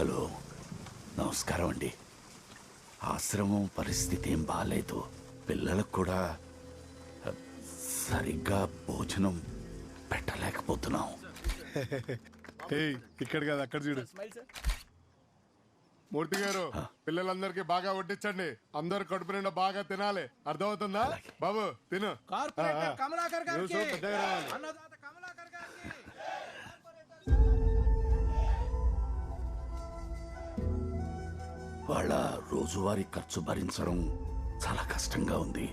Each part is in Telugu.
హలో. నమస్కారం అండి. ఆశ్రమం పరిస్థితి ఏం బాగాలేదు పిల్లలకు కూడా సరిగ్గా భోజనం పెట్టలేకపోతున్నాం. ఏయ్ ఇక్కడ కాదు అక్కడ చూడు. మూర్తి గారు పిల్లలందరికీ బాగా వడ్డించండి. అందరు కడుపు నిండా బాగా తినాలి. అర్థమవుతుందా? బాబు తిను. వాళ్ళ రోజువారీ ఖర్చు భరించడం చాలా కష్టంగా ఉంది.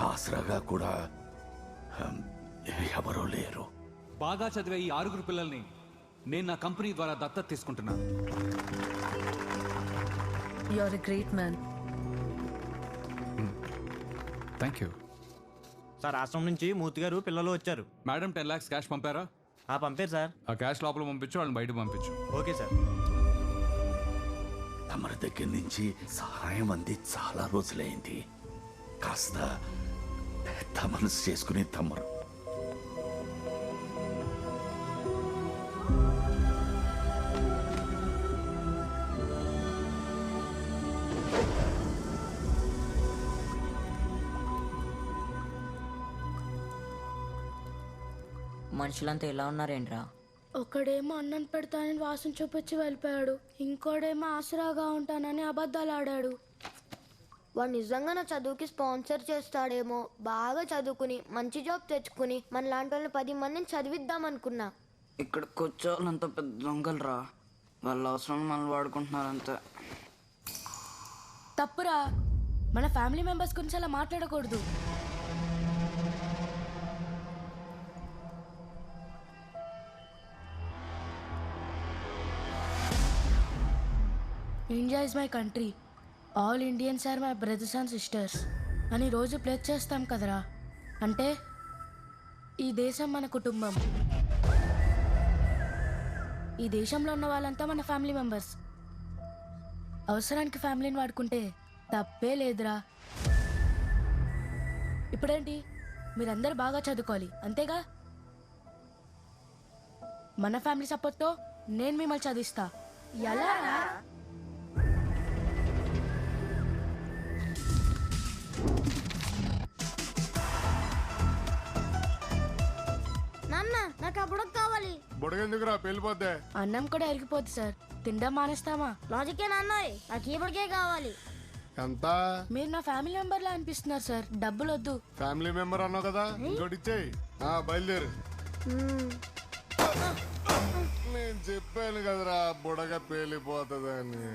ఆసరాగా కూడా ఎవరూ లేరు. బాగా చదివే ఈ ఆరుగురు పిల్లల్ని నేను నా కంపెనీ ద్వారా దత్తత తీసుకుంటున్నాను great man. Thank you sir ఆశ్రమం నుంచి మూర్తి గారు పిల్లలు వచ్చారు. మేడం టెన్ లాక్స్ క్యాష్ పంపారా? ఆ పంపారు సార్. ఆ క్యాష్ లోపల పంపించు వాళ్ళని బయట పంపించు. Okay sir. తమరి దగ్గర నుంచి సహాయం అంది చాలా రోజులైంది. కాస్త పెద్ద మనసు చేసుకుని తమరు. మనుషులంతా ఎలా ఉన్నారేంట్రా? ఒకడేమో అన్నం పెడతానని వాసన చూపించి వెళ్ళిపోయాడు. ఇంకోడేమో ఆసరాగా ఉంటానని అబద్ధాలు ఆడాడు. వాడు నిజంగా నా చదువుకి స్పాన్సర్ చేస్తాడేమో. బాగా చదువుకుని మంచి జాబ్ తెచ్చుకుని మన లాంటి వాళ్ళని పది మందిని చదివిద్దాం అనుకున్నా ఇక్కడ కూర్చోవాలంత పెద్ద దొంగలరా. వాళ్ళ అవసరం మనం వాడుకుంటున్నారంతే. తప్పురా. మన ఫ్యామిలీ మెంబర్స్ గురించి అలా మాట్లాడకూడదు. India is my country all Indians are my brothers and sisters అని రోజు ప్లేస్ చేస్తాం కదరా? అంటే ఈ దేశం మన కుటుంబం. ఈ దేశంలో ఉన్న వాళ్ళంతా మన ఫ్యామిలీ మెంబర్స్ అవసరానికి ఫ్యామిలీని వాడుకుంటే తప్పే లేదురా. ఇప్పుడేంటి? మీరందరూ బాగా చదువుకోవాలి అంతేగా? మన ఫ్యామిలీ సపోర్ట్తో నేను మిమ్మల్ని చదివిస్తా. ఎలా నాకు అప్పుడు కావాలి. బుడగెందుకురా పెళ్ళిపోతే అన్నం కూడా ఎరిగిపోద్ది సార్. తినడం మానేస్తామా? లాజికే నాన్న నాకు ఇప్పటికే కావాలి. ఎంత? మీరు నా ఫ్యామిలీ మెంబర్లా అనిపిస్తున్నారు సార్. డబ్బులు వద్దు ఫ్యామిలీ మెంబర్ అన్నావు కదా? ఇంకోటి ఇచ్చేయి. ఆ, బయలుదేరు. నేను చెప్పాను కదరా బుడగ పేలిపోతుందని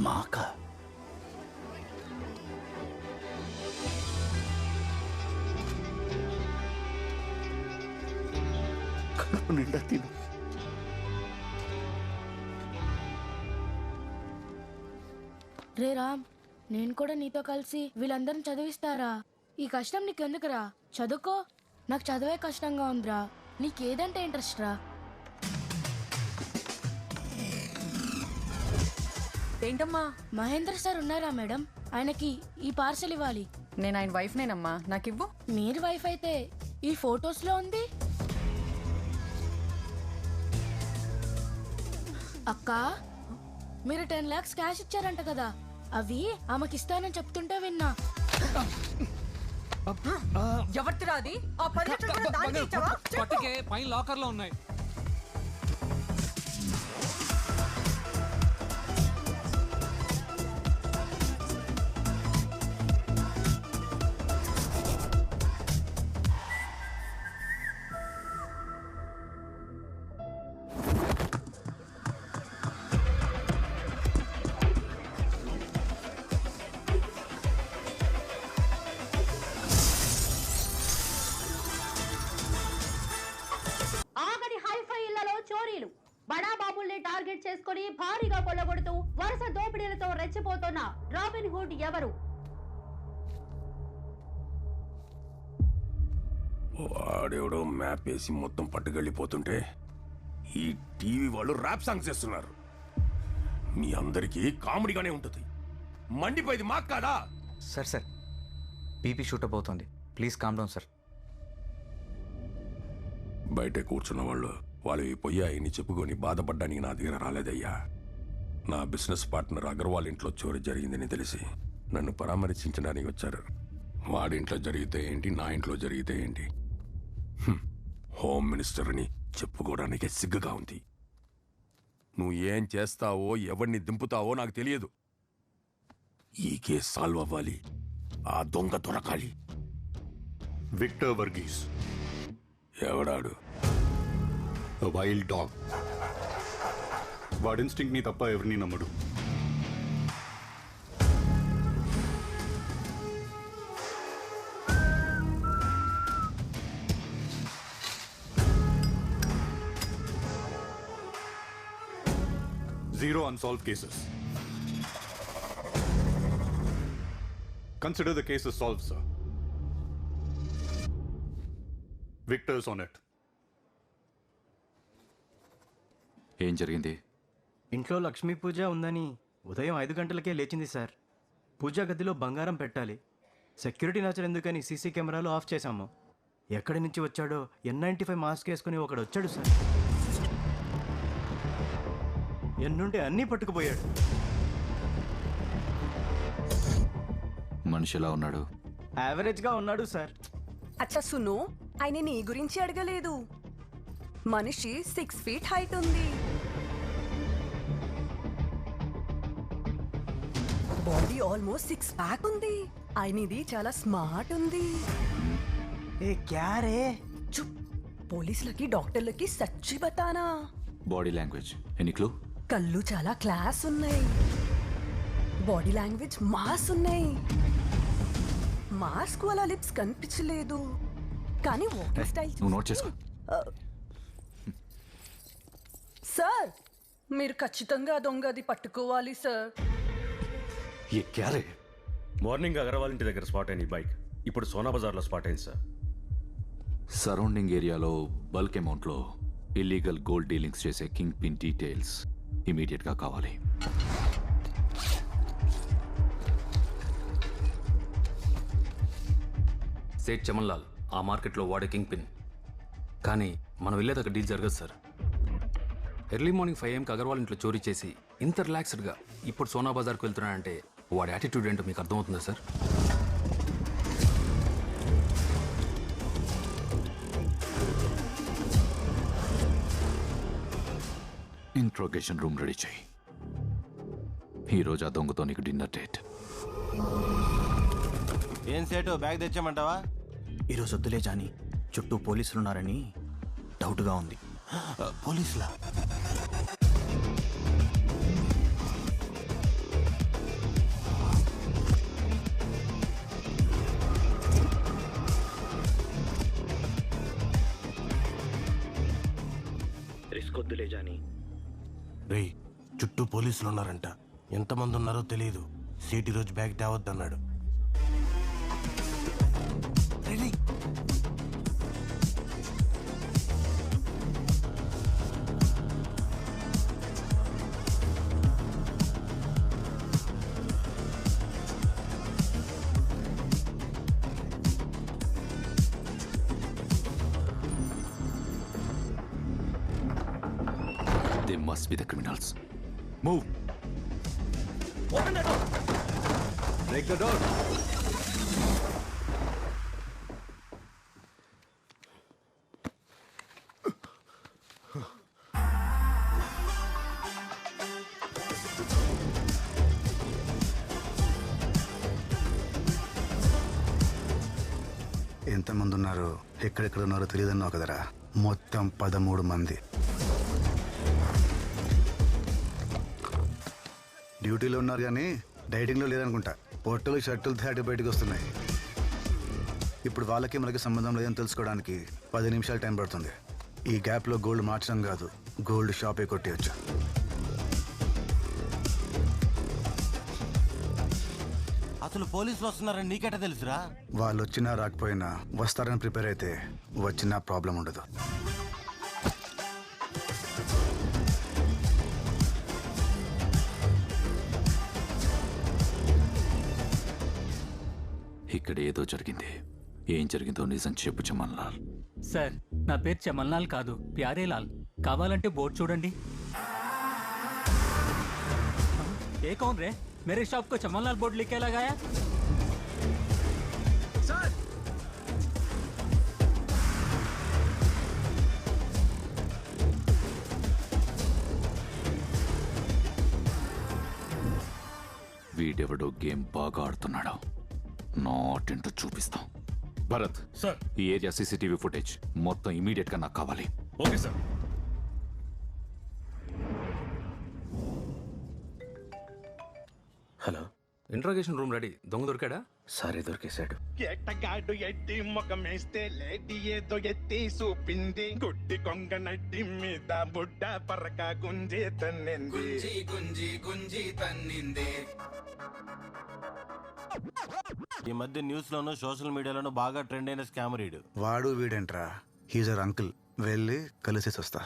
Marker. కడుపు నిండా తిను. రే రామ్ నేను కూడా నీతో కలిసి వీళ్ళందరిని చదివిస్తారా? ఈ కష్టం నీకెందుకురా? చదువుకో. నాకు చదివే కష్టంగా ఉందిరా. నీకేదంటే ఇంట్రెస్ట్ రా ఏంటమ్మా? మహేంద్ర సార్ ఉన్నారా మేడం? ఆయనకి ఈ పార్సల్ ఇవ్వాలి. నేను ఆయన వైఫ్ నేనమ్మా. నాకివ్వు. మీరు వైఫ్ అయితే ఈ ఫొటోస్లో ఉంది. అక్క మీరు టెన్ లాక్స్ క్యాష్ ఇచ్చారంట కదా. అవి ఆమెకి ఇస్తానని చెప్తుంటే విన్నా. ఆ పది? చెప్పు. పట్టుకే పైన లాకర్లో ఉన్నాయి. రెచ్చిపోతున్న రాబిన్ హుడ్ ఎవరు? వాడెవడో మ్యాప్ వేసి మొత్తం పట్టుకెళ్ళిపోతుంటే ఈ టీవీ వాళ్ళు ర్యాప్ సాంగ్స్ చేస్తున్నారు. మీ అందరికీ కామెడీగానే ఉంటుంది. మండిపోయింది మాకు కాదా? Sir sir. BP shoot up అవుతుంది. Please calm down sir. బయటే కూర్చున్న వాళ్ళు వాళ్ళు ఈ పొయ్యాయిని చెప్పుకొని బాధపడ్డానికి నా దగ్గర రాలేదయ్యా నా బిజినెస్ పార్ట్నర్ అగర్వాల్ ఇంట్లో చోరీ జరిగిందని తెలిసి నన్ను పరామర్శించడానికి వచ్చారు. వాడింట్లో జరిగితే ఏంటి నా ఇంట్లో జరిగితే ఏంటి? హ్మ్. హోమ్ మినిస్టర్ అని చెప్పుకోవడానికి సిగ్గుగా ఉంది. నువ్వు ఏం చేస్తావో ఎవరిని దింపుతావో నాకు తెలియదు. ఈ కేసు సాల్వ్ అవ్వాలి. ఆ దొంగ దొరకాలి. విక్టర్ వర్గీస్. ఎవడాడు? వైల్డ్ డాగ్ వాడి ఇన్స్టింక్ట్ని తప్ప ఎవరిని నమ్మడు. Zero unsolve cases consider the cases solve sir Victor's on it ఏం జరిగింది? ఇంట్లో లక్ష్మీ పూజ ఉందని ఉదయం ఐదు గంటలకే లేచింది సార్. పూజా గదిలో బంగారం పెట్టాలి. సెక్యూరిటీ నచ్చరు ఎందుకని సీసీ కెమెరాలు ఆఫ్ చేశాము. ఎక్కడి నుంచి వచ్చాడో ఎన్ నైంటీ ఫైవ్ మాస్క్ వేసుకుని ఒకడు వచ్చాడు సార్. ఎన్నుంటే అన్నీ పట్టుకుపోయాడు. మనిషి ఎలా ఉన్నాడు? యావరేజ్గా ఉన్నాడు సార్. అచ్చా సును ఆయన నీ గురించి అడగలేదు. మనిషి సిక్స్ ఫీట్ హైట్ ఉంది. బాడీ ఆల్మోస్ట్ సిక్స్ ప్యాక్ ఉంది. ఆయనది చాలా స్మార్ట్ ఉంది. ఏ క్యారే చుప్ పోలీసులకి డాక్టర్లకి సచ్చి బతానా? Body language. Any clue? కళ్ళు చాలా క్లాస్ ఉన్నాయి. బాడీ లాంగ్వేజ్ మాస్ ఉన్నాయి. మాస్క్ వాళ్ళ లిప్స్ కనిపించలేదు. కానీ వాకింగ్ స్టైల్ నువ్వు నోట్ చేసుకో. సార్ మీరు ఖచ్చితంగా దొంగది పట్టుకోవాలి సార్. ఏ క్యారే మార్నింగ్ అగర్వాల్ ఇంటి దగ్గర స్పాట్ అయింది బైక్. ఇప్పుడు సోనా బజార్లో స్పాట్ అయింది సార్. సరౌండింగ్ ఏరియాలో బల్క్ అమౌంట్లో ఇల్లీగల్ గోల్డ్ డీలింగ్స్ చేసే కింగ్ పిన్ డీటెయిల్స్ ఇమీడియట్గా కావాలి. సేట్ చమన్లాల్ ఆ మార్కెట్లో వాడే కింగ్ పిన్. కానీ మనం వెళ్ళేది అక్కడ డీల్ జరగదు సార్. ఎర్లీ మార్నింగ్ ఫైవ్ ఎంకి అగర్వాల్ ఇంట్లో చోరీ చేసి ఇంత రిలాక్స్డ్గా ఇప్పుడు సోనా బజార్కి వెళ్తున్నాడంటే వాడి యాటిట్యూడ్ ఏంటో మీకు అర్థమవుతుందా సార్? ఇంట్రోగేషన్ రూమ్ రెడీ చేయి. ఈరోజు ఆ దొంగతో నీకు డిన్నర్ డేట్ ఏం సేటు? బ్యాగ్ తెచ్చామంటావా ఈరోజు వద్దులే జాని. చుట్టూ పోలీసులు ఉన్నారని డౌట్గా ఉంది. పోలీసులా? పోలీసులు ఉన్నారంట ఎంతమంది ఉన్నారో తెలియదు సీటీ రోజు bag తేవద్దన్నాడు. They must be the criminals move break the door ఎంతమంది ఉన్నారో ఎక్కడెక్కడ ఉన్నారో తెలియదన్నావు కదరా. మొత్తం పదమూడు మంది. డ్యూటీలో ఉన్నారు కానీ డైటింగ్లో లేదనుకుంటా. పొట్టలు షర్టులు దాటి బయటకు వస్తున్నాయి. ఇప్పుడు వాళ్ళకి మనకి సంబంధం లేదని తెలుసుకోవడానికి పది నిమిషాలు టైం పడుతుంది. ఈ గ్యాప్లో గోల్డ్ మార్చడం కాదు గోల్డ్ షాపే కొట్టేయచ్చు. అసలు పోలీసులు వస్తున్నారని నీకెట తెలుసురా? వాళ్ళు వచ్చినా రాకపోయినా వస్తారని ప్రిపేర్ అయితే వచ్చినా ప్రాబ్లం ఉండదు. ఇక్కడ ఏదో జరిగింది ఏం జరిగిందో నిజం చెప్పు చమన్లాల్ సార్ నా పేరు చమన్లాల్ కాదు ప్యారేలాల్ కావాలంటే బోర్డు చూడండి ఏ కౌన్ రే मेरे शॉप को चमनलाल बोर्ड लिख के लगाया सर వీడెవడో గేమ్ బాగా ఆడుతున్నాడు నాటింటూ చూపిస్తాం. భరత్. సార్. ఈ ఏరియా సీసీటీవీ ఫుటేజ్. మొత్తం ఇమీడియట్గా నాకు కావాలి. Okay sir. Hello. Interrogation room ready. దొంగ దొరికాడా? సారీ దొరికేశాడు. ఎట్టగాడు ఎట్టి ముఖమేస్తే లేడి ఏదో ఎత్తి చూపింది. గుడ్డి కొంగ నడ్డి మీద బుడ్డ పరక గుంజి తన్నింది. గుంజి గుంజి తన్నిందే. ఈ మధ్య న్యూస్ లోను సోషల్ మీడియాలోను బాగా ట్రెండ్ అయిన స్కామ్ రీడు వాడు వీడేంట్రా? హీజర్ అంకుల్. వెళ్ళి కలిసేసి వస్తా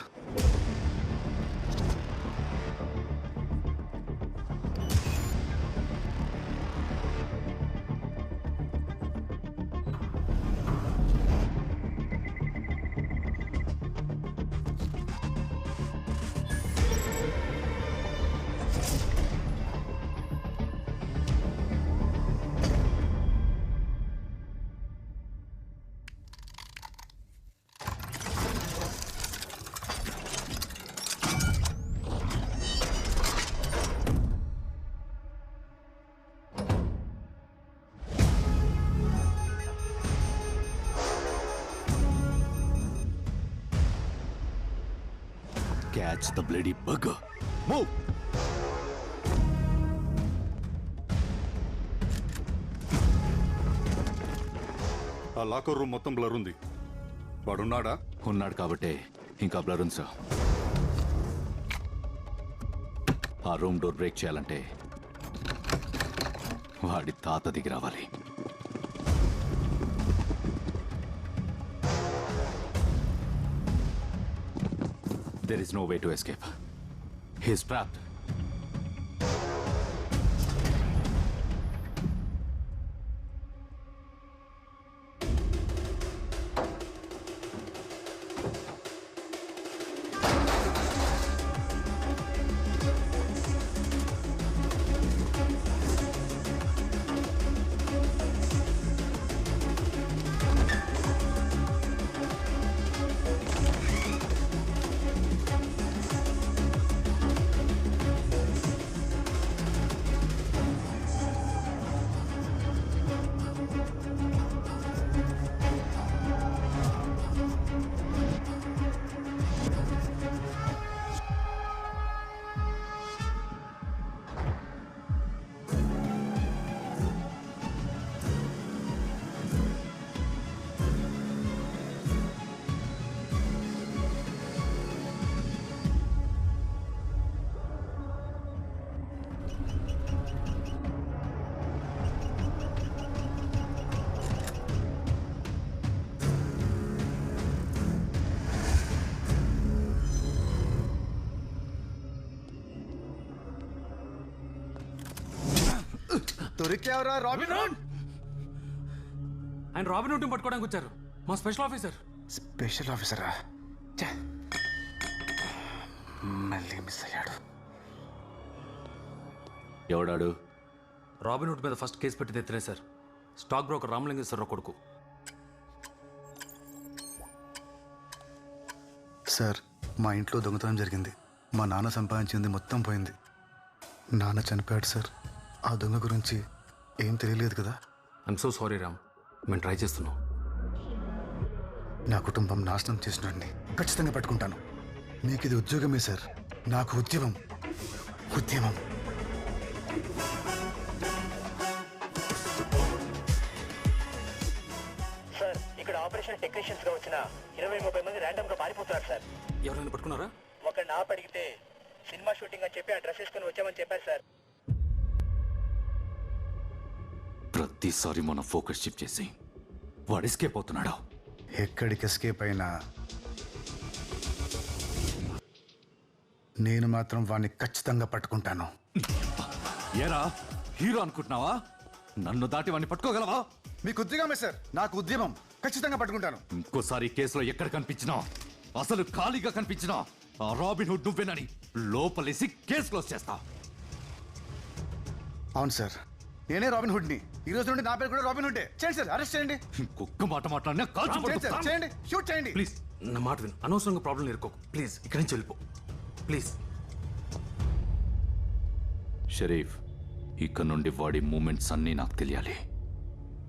catch the bloody bug move ఆ లాకర్ రూమ్ మొత్తం బ్లర్ ఉంది. వాడున్నాడా? ఉన్నాడు కాబట్టే ఇంకా బ్లర్ ఉంది సార్ ఆ రూమ్ డోర్ బ్రేక్ చేయాలంటే వాడి తాత దిగి రావాలి. There is no way to escape. He is trapped. దొరికావరా రాబిన్ హుడ్ ఆయన రాబిన్ హుడ్ పట్టుకోవడానికి వచ్చారు. మా స్పెషల్ ఆఫీసర్. స్పెషల్ ఆఫీసరా? ఛే. మళ్ళీ మిస్ అయ్యాడు. ఎవడాడు? రాబిన్ హుడ్ మీద ఫస్ట్ కేసు పెట్టి తెచ్చినే సార్. స్టాక్ బ్రోకర్ రామలింగేశ్వరరావు కొడుకు. సార్ మా ఇంట్లో దొంగతనం జరిగింది. మా నాన్న సంపాదించింది మొత్తం పోయింది. నాన్న చనిపోయాడు సార్. ఆ దొంగ గురించి ఏం తెలియలేదు కదా. ఐఎమ్ సో సారీ రామ్ మేము ట్రై చేస్తున్నాం. నా కుటుంబం నాశనం చేసినోడిని ఖచ్చితంగా పట్టుకుంటాను. మీకు ఇది ఉద్యోగమే సార్. నాకు ఉద్యమం. ఉద్యమం. సార్ ఇక్కడ ఆపరేషన్ టెక్నీషియన్స్గా వచ్చిన ఇరవై ముప్పై మంది ర్యాండమ్గా పారిపోతున్నారు సార్. ఎవరైనా పట్టుకున్నారా? ఒక నాప్ అడిగితే సినిమా షూటింగ్ అని చెప్పి ఆ డ్రెస్ వేసుకొని వచ్చామని చెప్పారు సార్. ప్రతిసారి మనం ఫోకస్ షిఫ్ట్ చేసి వాడు ఎస్కేప్ అవుతున్నాడు. ఎక్కడికి ఎస్కేప్ అయినా నేను మాత్రం వాడిని ఖచ్చితంగా పట్టుకుంటాను. ఏరా హీరో అనుకుంటున్నావా? నన్ను దాటి వాడిని పట్టుకోగలవా? మీకు ఉద్యోగమే సార్. నాకు ఉద్యమం. ఖచ్చితంగా పట్టుకుంటాను. ఇంకోసారి కేసులో ఎక్కడ కనిపించినా అసలు ఖాళీగా కనిపించినా ఆ రాబిన్ హుడ్ నువ్వేనని లోపలేసి కేసు క్లోజ్ చేస్తా. అవును సార్. నేనే రాబిన్ హుడ్ని. ఈ రోజు నుండి నా పేరు కూడా రాబిన్ హుడ్డే. చేయండి సార్ అరెస్ట్ చేయండి. కుక్క మాట మాట్లాడినా కాల్చి చేయండి సార్ చేయండి. షూట్ చేయండి. ప్లీజ్ నా మాట విను. అనవసరంగా ప్రాబ్లం ఎదుర్కోకు. ప్లీజ్ ఇక్కడి నుంచి వెళ్ళిపో. ప్లీజ్. షరీఫ్ ఇక్కడ నుండి వాడి మూమెంట్స్ అన్నీ నాకు తెలియాలి.